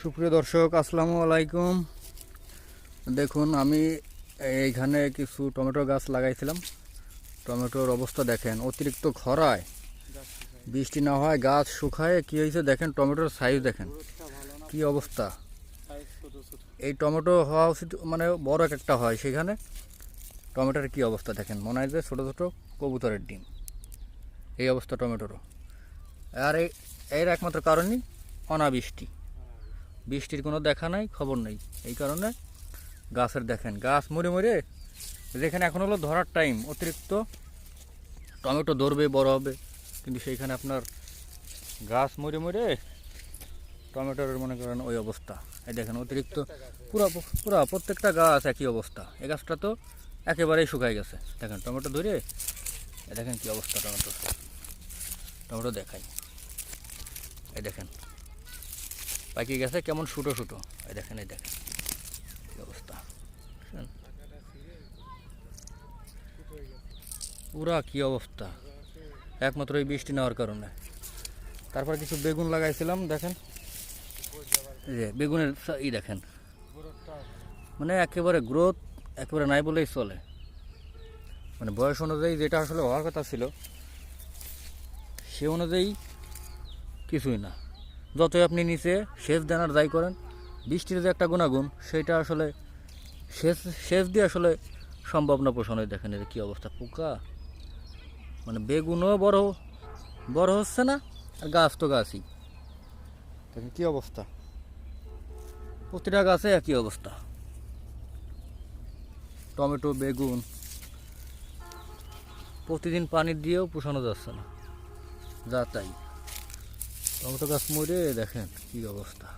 সুপ্রিয় দর্শক, আসসালামু আলাইকুম। দেখুন, আমি এইখানে কিছু টমেটো গাছ লাগাইছিলাম। টমেটোর অবস্থা দেখেন, অতিরিক্ত খরায়। বৃষ্টি না হয়, গাছ শুকায়। কি হয়েছে দেখেন, টমেটোর সাইজ দেখেন। কি অবস্থা? এই টমেটো হওয়া উচিত মানে বড় এক একটা হয় সেখানে। টমেটোর কি অবস্থা দেখেন, মনে হয় যে ছোটো ছোটো কবুতরের ডিম। এই অবস্থা টমেটোরও। আর এর একমাত্র কারণই অনাবৃষ্টি। বৃষ্টির কোনো দেখা নাই, খবর নেই। এই কারণে গাছের দেখেন। গাছ মরে মরে যেখানে এখন হলো ধরার টাইম অতিরিক্ত টমেটো ধরবে, বড় হবে। কিন্তু সেইখানে আপনার গাছ মরে মরে টমেটোর মনে করেন ওই অবস্থা। এই দেখেন, অতিরিক্ত পুরা পুরা প্রত্যেকটা গাছ একই অবস্থা। এই গাছটা তো একেবারেই শুকাই গেছে। দেখেন, টমেটো ধরে দেখেন কি অবস্থা টমেটো টমেটো দেখাই। এই দেখেন পাকি গেছে, কেমন শুটো শুটো। এই দেখেন এই দেখেন, কি অবস্থা। ছোট। পুরা কি অবস্থা। একমাত্র এই বৃষ্টি নেওয়ার কারণে। তারপর কিছু বেগুন লাগাইছিলাম, দেখেন। যে, বেগুনের ই দেখেন। মানে একেবারে গ্রোথ একেবারে নাই বলেই চলে। মানে বয়স অনুযায়ী যেটা আসলে হওয়ার কথা ছিল, সে অনুযায়ী কিছুই না। যতই আপনি নিচে সেচ দেন আর যাই করেন, বৃষ্টির যে একটা গুণাগুণ, সেটা আসলে সেচ সেচ দিয়ে আসলে সম্ভব না পোষণ হয়। দেখেন এর কী অবস্থা, পোকা। মানে বেগুনও বড় বড় হচ্ছে না, আর গাছ তো গাছই। দেখেন কী অবস্থা। প্রতিটা গাছে একই অবস্থা। টমেটো, বেগুন, প্রতিদিন পানি দিয়েও পোষানো যাচ্ছে না। যা তাই। টমেটো গাছ মরে দেখেন কি অবস্থা।